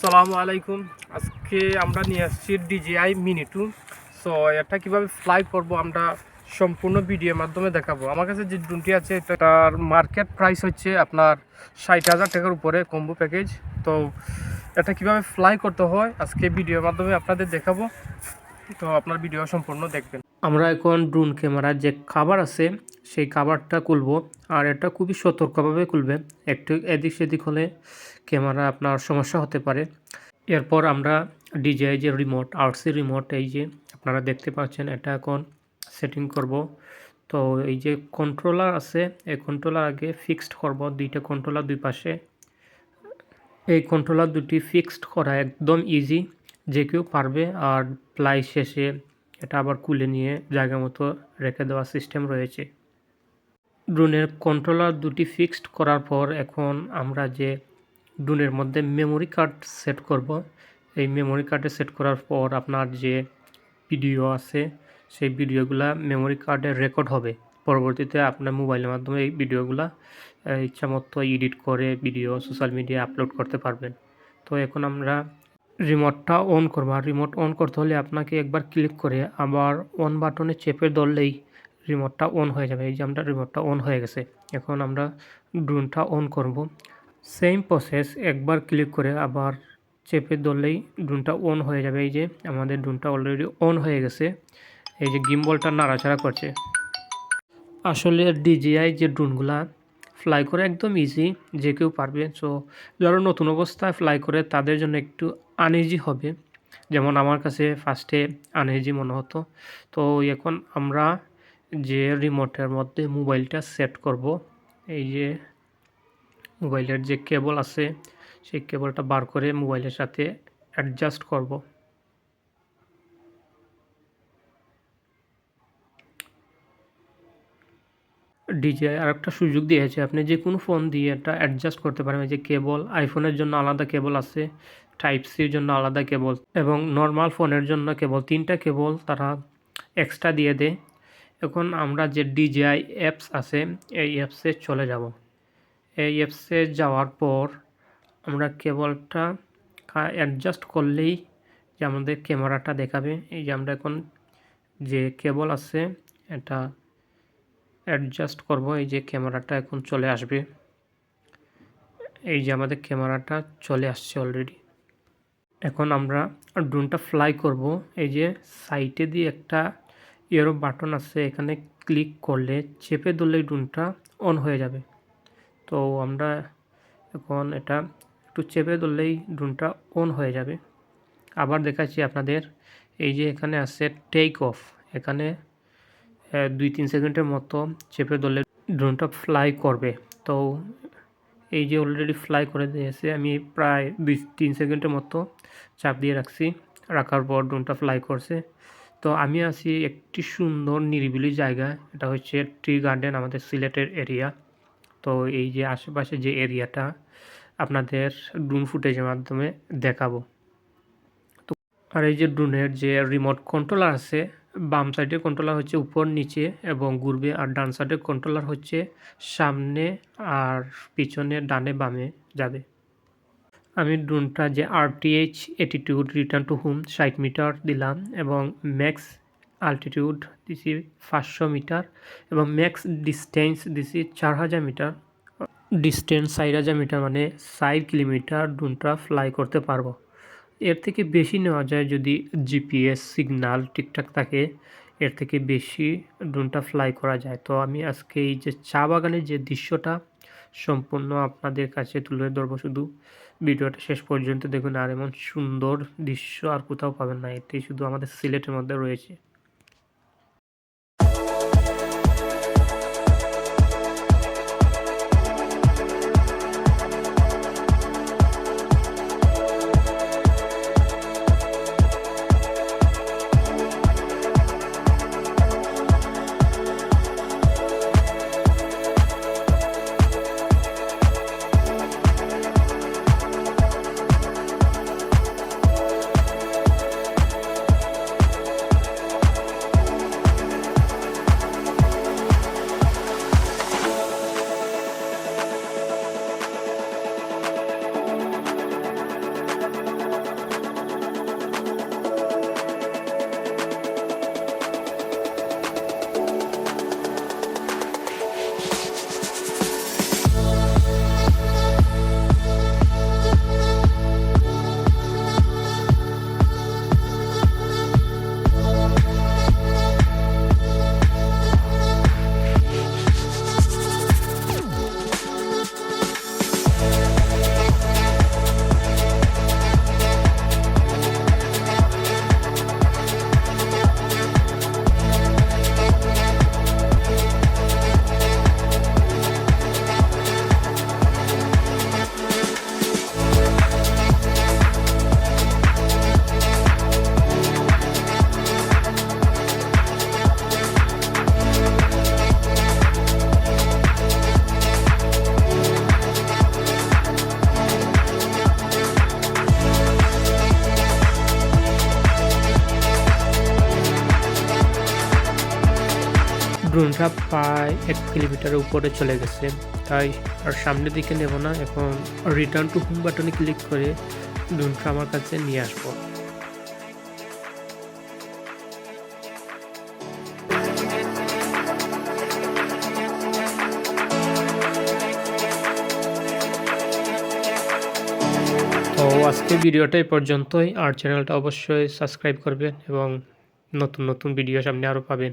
সালামু আলাইকুম। আজকে আমরা নিয়ে আসছি ডিজিআই মিনি টু সো এটা কীভাবে ফ্লাই করব আমরা সম্পূর্ণ ভিডিওর মাধ্যমে দেখাবো। আমার কাছে যে ড্রোনটি আছে, এটার মার্কেট প্রাইস হচ্ছে আপনার ষাট হাজার টাকার উপরে কম্বো প্যাকেজ তো, এটা কীভাবে ফ্লাই করতে হয়, আজকে ভিডিওর মাধ্যমে আপনাদের দেখাবো। তো আপনার ভিডিও সম্পূর্ণ দেখবেন। আমরা এখন ড্রোন ক্যামেরার যে খাবার আছে, সেই খাবারটা খুলবো। আর এটা খুবই সতর্কভাবে খুলবে। একটু এদিক সেদিক হলে ক্যামেরা আপনার সমস্যা হতে পারে। এরপর আমরা ডিজিআই যে রিমোট আরসি রিমোট এই যে আপনারা দেখতে পাচ্ছেন, এটা এখন সেটিং করব। তো এই যে কন্ট্রোলার আছে, এই কন্ট্রোলার আগে ফিক্সড করব। দুইটা কন্ট্রোলার দুই পাশে। এই কন্ট্রোলার দুটি ফিক্সড করা একদম ইজি যে কেউ পারবে আর প্লাই শেষে এটা আবার কুলে নিয়ে জায়গা মতো রেখে দেওয়ার সিস্টেম রয়েছে। ড্রোনের কন্ট্রোলার দুটি ফিক্সড করার পর এখন আমরা যে ড্রোনের মধ্যে মেমোরি কার্ড সেট করব, এই মেমোরি কার্ডে সেট করার পর আপনার যে ভিডিও আছে, সেই ভিডিওগুলা মেমোরি কার্ডে রেকর্ড হবে। পরবর্তীতে আপনার মোবাইলের মাধ্যমে এই ভিডিওগুলা ইচ্ছা মতো এডিট করে ভিডিও সোশ্যাল মিডিয়ায় আপলোড করতে পারবেন। তো এখন আমরা রিমোটটা অন করব। আর রিমোট অন করতে হলে আপনাকে একবার ক্লিক করে আবার অন বাটনে চেপে ধরলেই রিমোটটা অন হয়ে যাবে। এই যে আমরা রিমোটটা অন হয়ে গেছে। এখন আমরা ড্রোনটা অন করব। সেম প্রসেস একবার ক্লিক করে আবার চেপে ধরলেই ড্রোনটা অন হয়ে যাবে। এই যে আমাদের ড্রোনটা অলরেডি অন হয়ে গেছে। এই যে গিম্বলটা নাড়াচাড়া করছে। আসলে ডিজিআই যে ড্রোনগুলা ফ্লাই করে একদম ইজি যে কেউ পারবে। সো যারা নতুন অবস্থায় ফ্লাই করে, তাদের জন্য একটু আনইজি হবে। যেমন আমার কাছে ফার্স্টে আনইজি মনে হতো। তো এখন আমরা যে রিমোটের মধ্যে মোবাইলটা সেট করব, এই যে মোবাইলের যে কেবল আছে, সেই কেবলটা বার করে মোবাইলের সাথে অ্যাডজাস্ট করব। ডিজিআই আর একটা সুযোগ দিয়েছে, আপনি যে কোনো ফোন দিয়ে এটা অ্যাডজাস্ট করতে পারেন। এই যে কেবল আইফোনের জন্য আলাদা কেবল আছে। টাইপ সির জন্য আলাদা কেবল এবং নর্মাল ফোনের জন্য কেবল তিনটা কেবল তারা এক্সট্রা দিয়ে দেয়। এখন আমরা যে ডিজিআই অ্যাপস আছে, এই অ্যাপসে চলে যাব। এই অ্যাপসে যাওয়ার পর আমরা কেবলটা অ্যাডজাস্ট করলেই যে আমাদের ক্যামেরাটা দেখাবে। এই যে আমরা এখন যে কেবল আছে, এটা অ্যাডজাস্ট করব। এই যে ক্যামেরাটা এখন চলে আসবে। এই যে আমাদের ক্যামেরাটা চলে আসছে অলরেডি এখন আমরা ড্রোনটা ফ্লাই করব। এই যে সাইটে দিয়ে একটা এরো বাটন আছে, এখানে ক্লিক করলে চেপে ধরলেই ড্রোনটা অন হয়ে যাবে। তো আমরা এখন এটা একটু চেপে ধরলেই ড্রোনটা অন হয়ে যাবে। আবার দেখাচ্ছি আপনাদের, এই যে এখানে আছে টেক অফ এখানে দুই তিন সেকেন্ডের মতো চেপে ধরলে ড্রোনটা ফ্লাই করবে। তো এই যে অলরেডি ফ্লাই করে দিয়েছে, আমি প্রায় দুই, তিন সেকেন্ডের মতো চাপ দিয়ে রাখছি, রাখার পর ড্রোনটা ফ্লাই করছে। তো আমি আছি একটি সুন্দর নিরিবিলি জায়গা এটা হচ্ছে ট্রি গার্ডেন আমাদের সিলেটের এরিয়া তো এই যে আশেপাশে যে এরিয়াটা আপনাদের ড্রোন ফুটেজের মাধ্যমে দেখাবো। তো আর এই যে ড্রোনের যে রিমোট কন্ট্রোলার আছে বাম সাইডের কন্ট্রোলার হচ্ছে উপর নিচে এবং ঘুরবে আর ডান সাইডের কন্ট্রোলার হচ্ছে সামনে আর পিছনে ডানে বামে যাবে। আমি ড্রোনটা যে RTH attitude return to home ষাট মিটার দিলাম এবং ম্যাক্স আলটিটিউড দিছি পাঁচশো মিটার এবং ম্যাক্স ডিস্টেন্স দিছি চার হাজার মিটার। ডিস্টেন্স চার হাজার মিটার মানে ষাট কিলোমিটার ড্রোনটা ফ্লাই করতে পারব। এর থেকে বেশি নেওয়া যায় যদি জিপিএস সিগনাল ঠিকঠাক থাকে। এর থেকে বেশি ড্রোনটা ফ্লাই করা যায়। তো আমি আজকে এই যে চা বাগানের যে দৃশ্যটা সম্পূর্ণ আপনাদের কাছে তুলে ধরবো শুধু। ভিডিওটা শেষ পর্যন্ত দেখুন। আর এমন সুন্দর দৃশ্য আর কোথাও পাবেন না। এটি শুধু আমাদের সিলেটের মধ্যে রয়েছে। ড্রোনটা প্রায় এক কিলোমিটারের উপরে চলে গেছে। তাই আর সামনের দিকে নেব না, এখন রিটার্ন টু হোম বাটনে ক্লিক করে ড্রোনটা আমার কাছে নিয়ে আসব। তো আজকে ভিডিওটা এই পর্যন্তই। আর চ্যানেলটা অবশ্যই সাবস্ক্রাইব করবেন এবং নতুন নতুন ভিডিও সামনে আরও পাবেন।